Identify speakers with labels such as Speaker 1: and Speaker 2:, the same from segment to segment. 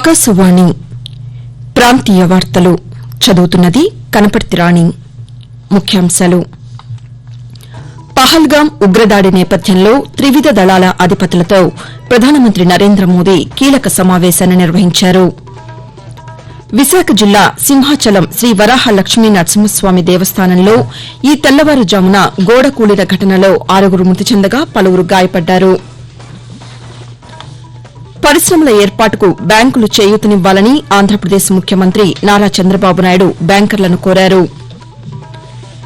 Speaker 1: ఆకాశవాణి ప్రాంతీయ వార్తలు. చదువుతున్నది కనపర్తి రాణి. ముఖ్యాంశాలు. పహల్గాం ఉగ్రదాడి నేపథ్యంలో త్రివిధ దళాల అధిపతులతో ప్రధానమంత్రి నరేంద్ర మోదీ కీలక సమావేశాన్ని నిర్వహించారు. విశాఖ జిల్లా సింహాచలం శ్రీ వరాహ లక్ష్మీ నరసింహస్వామి దేవస్థానంలో ఈ తెల్లవారుజామున గోడ కూలిన ఘటనలో ఆరుగురు మృతి చెందగా పలువురు గాయపడ్డారు. పరిశ్రమల ఏర్పాటుకు బ్యాంకులు చేయూతనివ్వాలని ఆంధ్రప్రదేశ్ ముఖ్యమంత్రి నారా చంద్రబాబు నాయుడు బ్యాంకర్లను కోరారు.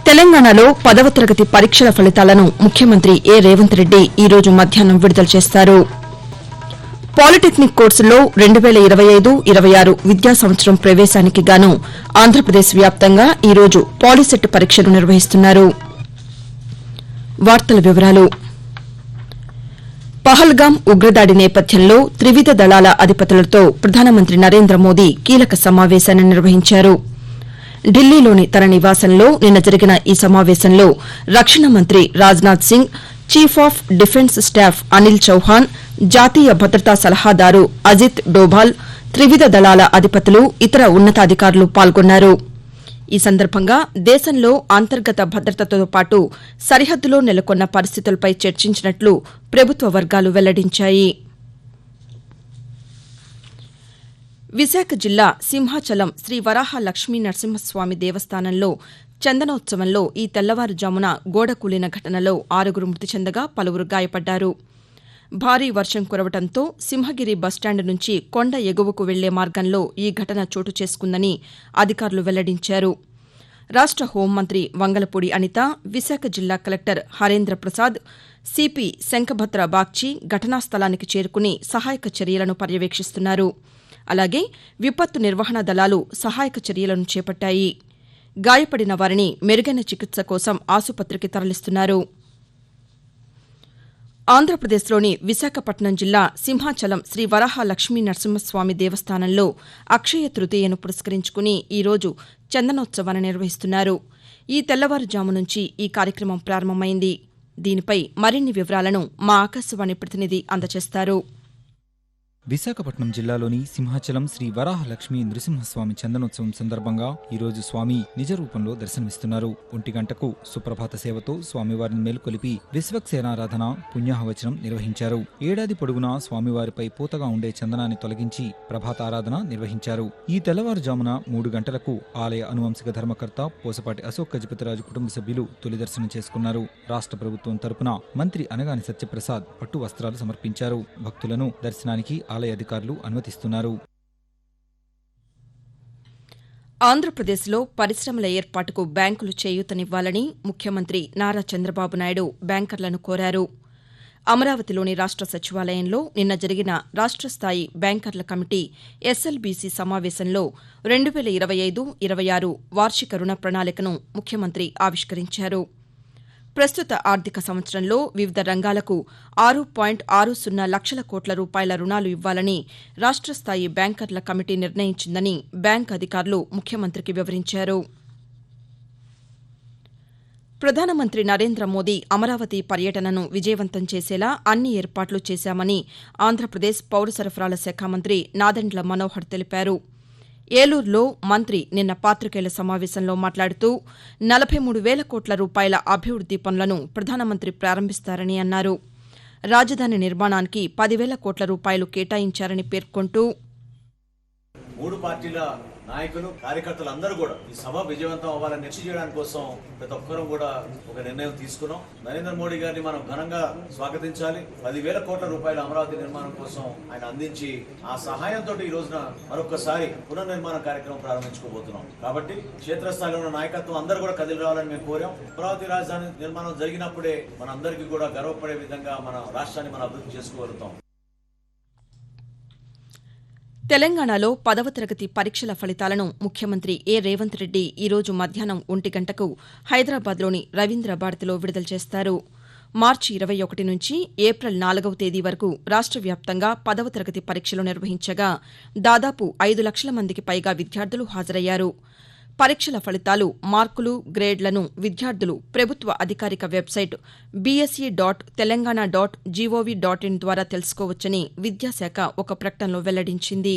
Speaker 1: తెలంగాణలో పదవ తరగతి పరీక్షల ఫలితాలను ముఖ్యమంత్రి ఏ. రేవంత్ రెడ్డి ఈ రోజు మధ్యాహ్నం విడుదల చేస్తారు. పాలిటెక్నిక్ కోర్సుల్లో రెండు వేల ఇరవై ఐదు ఇరవై ఆరు విద్యా సంవత్సరం ప్రవేశానికి గాను ఆంధ్రప్రదేశ్ వ్యాప్తంగా ఈ రోజు పాలిసెట్ పరీక్షలు నిర్వహిస్తున్నారు. వార్తల వివరాలు పహల్గాం ఉగ్రదాడి నేపథ్యంలో త్రివిధ దళాల అధిపతులతో ప్రధానమంత్రి నరేంద్ర మోదీ కీలక సమావేశాన్ని నిర్వహించారు. ఢిల్లీలోని తన నివాసంలో నిన్న జరిగిన ఈ సమావేశంలో రక్షణ మంత్రి Rajnath Singh chief of defence staff Anil Chauhan జాతీయ భద్రతా సలహాదారు అజిత్ డోభాల్ త్రివిధ దళాల అధిపతులు ఇతర ఉన్నతాధికారులు పాల్గొన్నారు. ఈ సందర్భంగా దేశంలో అంతర్గత భద్రతతో పాటు సరిహద్దులో నెలకొన్న పరిస్థితులపై చర్చించినట్లు ప్రభుత్వ వర్గాలు వెల్లడించాయి. విశాఖ జిల్లా సింహాచలం శ్రీ వరాహ లక్ష్మీ నరసింహస్వామి దేవస్థానంలో చందనోత్సవంలో ఈ తెల్లవారుజామున గోడ కూలిన ఘటనలో ఆరుగురు మృతి చెందగా పలువురు గాయపడ్డారు. భారీ వర్షం కురవడంతో సింహగిరి బస్టాండ్ నుంచి కొండ ఎగువకు వెళ్ళే మార్గంలో ఈ ఘటన చోటు చేసుకుందని అధికారులు వెల్లడించారు. రాష్ట హోంమంత్రి వంగలపూడి అనిత విశాఖ జిల్లా కలెక్టర్ హరేంద్ర ప్రసాద్ సిపి శంఖభద్ర బాగ్చి ఘటనా స్థలానికి చేరుకుని సహాయక చర్యలను పర్యవేక్షిస్తున్నారు. అలాగే విపత్తు నిర్వహణ దళాలు సహాయక చర్యలను చేపట్టాయి. గాయపడిన వారిని మెరుగైన చికిత్స కోసం ఆసుపత్రికి తరలిస్తున్నారు. ఆంధ్రప్రదేశ్లోని విశాఖపట్నం జిల్లా సింహాచలం శ్రీ వరాహ లక్ష్మీ నరసింహస్వామి దేవస్థానంలో అక్షయ తృతీయను పురస్కరించుకుని ఈరోజు చందనోత్సవాన్ని నిర్వహిస్తున్నారు. ఈ తెల్లవారుజాము నుంచి ఈ కార్యక్రమం ప్రారంభమైంది. దీనిపై మరిన్ని వివరాలను మా ఆకాశవాణి ప్రతినిధి అందజేస్తారు.
Speaker 2: విశాఖపట్నం జిల్లాలోని సింహాచలం శ్రీ వరాహలక్ష్మి నృసింహస్వామి చందనోత్సవం సందర్భంగా ఈ రోజు స్వామి నిజ రూపంలో దర్శనమిస్తున్నారు. ఒంటి గంటకు సుప్రభాత సేవతో స్వామివారిని మేల్కొలిపి విశ్వక్సేనారాధన పుణ్యాహవచనం నిర్వహించారు. ఏడాది పొడుగునా స్వామివారిపై పూతగా ఉండే చందనాన్ని తొలగించి ప్రభాతారాధన నిర్వహించారు. ఈ తెల్లవారుజామున మూడు గంటలకు ఆలయ అనువంశిక ధర్మకర్త పోసపాటి అశోక్ గజపతిరాజు కుటుంబ సభ్యులు తొలి దర్శనం చేసుకున్నారు. రాష్ట్ర ప్రభుత్వం తరపున మంత్రి అనగాని సత్యప్రసాద్ పట్టు వస్త్రాలు సమర్పించారు. భక్తులను దర్శనానికి ఆలయ అధికారులు అనుమతిస్తున్నారు.
Speaker 1: ఆంధ్రప్రదేశ్లో పరిశ్రమల ఏర్పాటుకు బ్యాంకులు చేయూతనివ్వాలని ముఖ్యమంత్రి నారా చంద్రబాబు నాయుడు బ్యాంకర్లను కోరారు. అమరావతిలోని రాష్ట సచివాలయంలో నిన్న జరిగిన రాష్ట స్థాయి బ్యాంకర్ల కమిటీ ఎస్ఎల్బీసీ సమావేశంలో రెండు వేల ఇరవై ఐదు ఇరవై ఆరు వార్షిక రుణ ప్రణాళికను ముఖ్యమంత్రి ఆవిష్కరించారు. ప్రస్తుత ఆర్థిక సంవత్సరంలో వివిధ రంగాలకు ఆరు పాయింట్ ఆరు సున్నా లక్షల కోట్ల రూపాయల రుణాలు ఇవ్వాలని రాష్ట స్థాయి బ్యాంకర్ల కమిటీ నిర్ణయించిందని బ్యాంక్ అధికారులు ముఖ్యమంత్రికి వివరించారు. ప్రధానమంత్రి నరేంద్ర మోదీ అమరావతి పర్యటనను విజయవంతం చేసేలా అన్ని ఏర్పాట్లు చేశామని ఆంధ్రప్రదేశ్ పౌర సరఫరాల శాఖ మంత్రి నాదెండ్ల మనోహర్ తెలిపారు. ఏలూరులో మంత్రి నిన్న పాతికేయుల సమావేశంలో మాట్లాడుతూ నలభై మూడు వేల కోట్ల రూపాయల అభివృద్ది పనులను ప్రధానమంత్రి ప్రారంభిస్తారని అన్నారు. రాజధాని నిర్మాణానికి పదివేల కోట్ల రూపాయలు కేటాయించారని పేర్కొంటూ
Speaker 3: మూడు పార్టీల నాయకులు కార్యకర్తలు అందరూ కూడా ఈ సభ విజయవంతం అవ్వాలని నిశ్చయం చేయడానికి కోసం ప్రతి ఒక్కరూ కూడా ఒక నిర్ణయం తీసుకున్నాం. నరేంద్ర మోడీ గారిని మనం ఘనంగా స్వాగతించాలి. పదివేల కోట్ల రూపాయల అమరావతి నిర్మాణం కోసం ఆయన అందించి ఆ సహాయంతో ఈ రోజున మరొకసారి పునర్నిర్మాణ కార్యక్రమం ప్రారంభించుకోబోతున్నాం. కాబట్టి క్షేత్రస్థాయిలో ఉన్న నాయకత్వం అందరూ కూడా కదిలి రావాలని మేము కోరాం. అమరావతి రాజధాని నిర్మాణం జరిగినప్పుడే మనందరికీ కూడా గర్వపడే విధంగా మన రాష్ట్రాన్ని మనం అభివృద్ధి చేసుకోగలుగుతాం.
Speaker 1: తెలంగాణలో పదవ తరగతి పరీక్షల ఫలితాలను ముఖ్యమంత్రి ఏ రేవంత్ రెడ్డి ఈ రోజు మధ్యాహ్నం ఒంటి గంటకు హైదరాబాద్లోని రవీంద్ర భారతిలో విడుదల చేస్తారు. మార్చి ఇరవై ఒకటి నుంచి ఏప్రిల్ నాలుగవ తేదీ వరకు రాష్ట్ర వ్యాప్తంగా పదవ తరగతి పరీక్షలు నిర్వహించగా దాదాపు ఐదు లక్షల మందికి పైగా విద్యార్థులు హాజరయ్యారు. పరీక్షల ఫలితాలు మార్కులు గ్రేడ్లను విద్యార్థులు ప్రభుత్వ అధికారిక website BSE dot Telangana dot G O V dot in ద్వారా తెలుసుకోవచ్చని విద్యాశాఖ ఒక ప్రకటనలో వెల్లడించింది.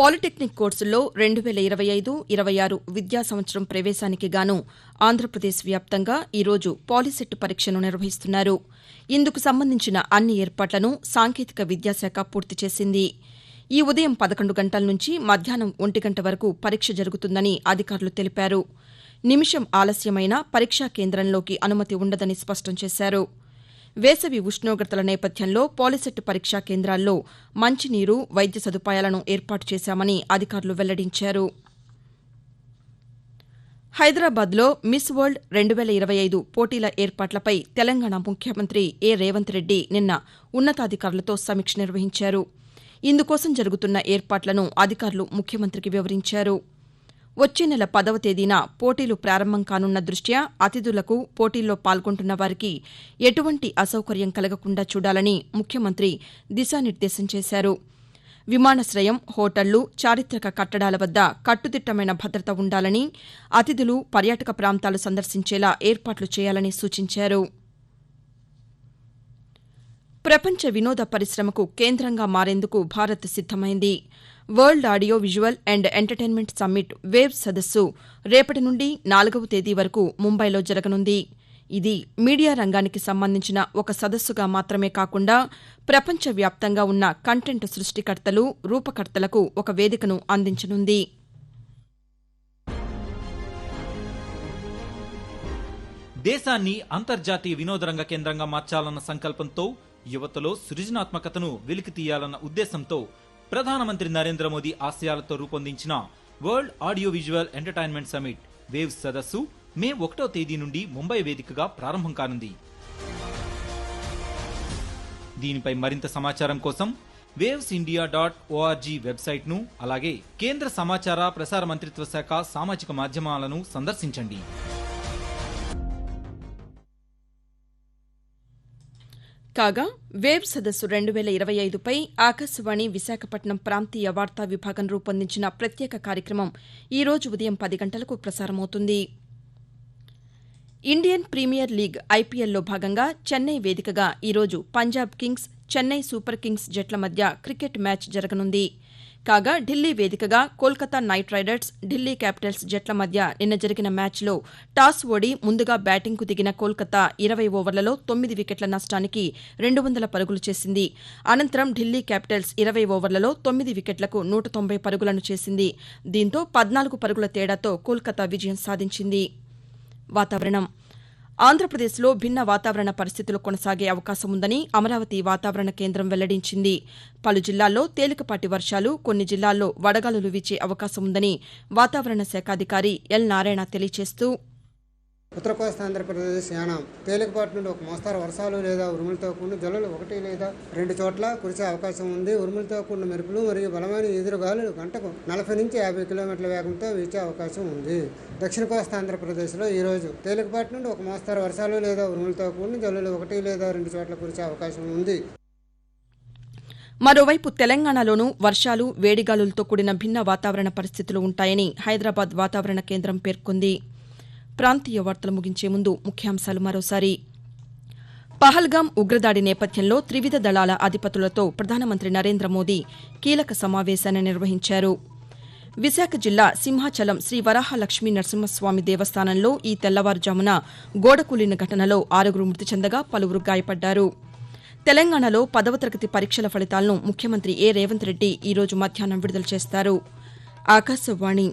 Speaker 1: పాలిటెక్నిక్ కోర్సుల్లో రెండు వేల ఇరవై ఐదు ఇరవై ఆరు విద్యా సంవత్సరం ప్రవేశానికి గాను ఆంధ్రప్రదేశ్ వ్యాప్తంగా ఈరోజు పాలిసెట్ పరీక్షను నిర్వహిస్తున్నారు. ఇందుకు సంబంధించిన అన్ని ఏర్పాట్లను సాంకేతిక విద్యాశాఖ పూర్తి చేసింది. ఈ ఉదయం పదకొండు గంటల నుంచి మధ్యాహ్నం ఒంటి గంట వరకు పరీక్ష జరుగుతుందని అధికారులు తెలిపారు. నిమిషం ఆలస్యమైనా పరీక్షా కేంద్రంలోకి అనుమతి ఉండదని స్పష్టం చేశారు. వేసవి ఉష్ణోగ్రతల నేపథ్యంలో పాలిసెట్ పరీక్షా కేంద్రాల్లో మంచినీరు వైద్య సదుపాయాలను ఏర్పాటు చేశామని అధికారులు వెల్లడించారు. హైదరాబాద్లో మిస్ వరల్డ్ రెండు వేల ఇరవై ఐదు పోటీల ఏర్పాట్లపై తెలంగాణ ముఖ్యమంత్రి ఏ. రేవంత్ రెడ్డి నిన్న ఉన్నతాధికారులతో సమీక్ష నిర్వహించారు. ఇందుకోసం జరుగుతున్న ఏర్పాట్లను అధికారులు ముఖ్యమంత్రికి వివరించారు. వచ్చే నెల పదవ తేదీన పోటీలు ప్రారంభం కానున్న దృష్ట్యా అతిథులకు పోటీల్లో పాల్గొంటున్న వారికి ఎటువంటి అసౌకర్యం కలగకుండా చూడాలని ముఖ్యమంత్రి దిశానిర్దేశం చేశారు. విమానాశ్రయం హోటళ్ళు చారిత్రక కట్టడాల వద్ద కట్టుదిట్టమైన భద్రత ఉండాలని అతిథులు పర్యాటక ప్రాంతాలు సందర్శించేలా ఏర్పాట్లు చేయాలని సూచించారు. ప్రపంచ వినోద పరిశ్రమకు కేంద్రంగా మారేందుకు Bharat సిద్దమైంది world audio visual and entertainment summit wave సదస్సు రేపటి నుండి నాలుగవ తేదీ వరకు ముంబైలో జరగనుంది. ఇది మీడియా రంగానికి సంబంధించిన ఒక సదస్సుగా మాత్రమే కాకుండా ప్రపంచవ్యాప్తంగా ఉన్న కంటెంట్ సృష్టికర్తలు రూపకర్తలకు ఒక వేదికను అందించనుంది.
Speaker 2: దేశాన్ని అంతర్జాతీయ వినోదరంగ కేంద్రంగా మార్చాలన్న సంకల్పంతో యువతలో సృజనాత్మకతను వెలికి తీయాలన్న ఉద్దేశంతో ప్రధానమంత్రి నరేంద్ర మోదీ ఆశయాలతో రూపొందించిన World Audio Visual Entertainment Summit waves సదస్సు మే ఒకటో తేదీ నుండి ముంబై వేదికగా ప్రారంభం కానుంది. దీనిపై మరింత సమాచారం కోసం వేవ్స్ ఇండియా డాట్ ఓఆర్జీ వెబ్సైట్ను అలాగే కేంద్ర సమాచార ప్రసార మంత్రిత్వ శాఖ సామాజిక మాధ్యమాలను సందర్శించండి.
Speaker 1: కాగా వేవ్ సదస్సు రెండు వేల ఇరవై ఐదుపై ఆకాశవాణి విశాఖపట్నం ప్రాంతీయ వార్తా విభాగం రూపొందించిన ప్రత్యేక కార్యక్రమం ఈ రోజు ఉదయం పది గంటలకు ప్రసారమవుతుంది. ఇండియన్ ప్రీమియర్ లీగ్ ఐపీఎల్లో భాగంగా చెన్నై వేదికగా ఈరోజు Punjab Kings Chennai Super Kings జట్ల మధ్య క్రికెట్ మ్యాచ్ జరగనుంది. కాగా ఢిల్లీ వేదికగా Kolkata Knight Riders Delhi Capitals జట్ల మధ్య నిన్న జరిగిన మ్యాచ్లో టాస్ ఓడి ముందుగా బ్యాటింగ్కు దిగిన కోల్కతా ఇరవై ఓవర్లలో తొమ్మిది వికెట్ల నష్టానికి రెండు వందల పరుగులు చేసింది. అనంతరం ఢిల్లీ క్యాపిటల్స్ ఇరవై ఓవర్లలో తొమ్మిది వికెట్లకు నూట తొంభై పరుగులను చేసింది. దీంతో పద్నాలుగు పరుగుల తేడాతో కోల్కతా విజయం సాధించింది. వాతావరణం ఆంధ్రప్రదేశ్లో భిన్న వాతావరణ పరిస్థితులు కొనసాగే అవకాశం ఉందని అమరావతి వాతావరణ కేంద్రం వెల్లడించింది. పలు జిల్లాల్లో తేలికపాటి వర్షాలు కొన్ని జిల్లాల్లో వడగాలులు వీచే అవకాశం ఉందని వాతావరణ శాఖాధికారి ఎల్ నారాయణ తెలియజేస్తూ
Speaker 4: ఉత్తర కోస్తా ఆంధ్రప్రదేశ్ యానాం. తేలికపాటి నుండి ఒక మోస్తారు వర్షాలు లేదా ఉరుములతో కూడిన జల్లులు ఒకటి లేదా రెండు చోట్ల కురిసే అవకాశం ఉంది. ఉరుములతో కూడిన మెరుపులు మరియు బలమైన ఎదురుగాలులు గంటకు నలభై నుంచి యాభై కిలోమీటర్ల వేగంతో వీచే అవకాశం ఉంది. దక్షిణ కోస్తా ఆంధ్రప్రదేశ్లో ఈరోజు తేలికపాటి నుండి ఒక మోస్తారు వర్షాలు లేదా ఉరుములతో కూడిన జల్లులు ఒకటి లేదా రెండు చోట్ల కురిసే అవకాశం ఉంది.
Speaker 1: మరోవైపు తెలంగాణలోనూ వర్షాలు వేడిగాలులతో కూడిన భిన్న వాతావరణ పరిస్థితులు ఉంటాయని హైదరాబాద్ వాతావరణ కేంద్రం పేర్కొంది. ప్రాంతీయ వార్తలు ముగించే ముందు ముఖ్యాంశాలు మరోసారి. పహల్గాం ఉగ్రదాడి నేపథ్యంలో త్రివిధ దళాల అధిపతులతో ప్రధానమంత్రి నరేంద్ర మోదీ కీలక సమావేశాన్ని నిర్వహించారు. విశాఖ జిల్లా సింహాచలం శ్రీ వరాహలక్ష్మీ నరసింహస్వామి దేవస్థానంలో ఈ తెల్లవారుజామున గోడకూలిన ఘటనలో ఆరుగురు మృతి చెందగా పలువురు గాయపడ్డారు. తెలంగాణలో పదవ తరగతి పరీక్షల ఫలితాలను ముఖ్యమంత్రి ఏ రేవంత్ రెడ్డి ఈరోజు మధ్యాహ్నం విడుదల చేస్తారు. ఆకాశవాణి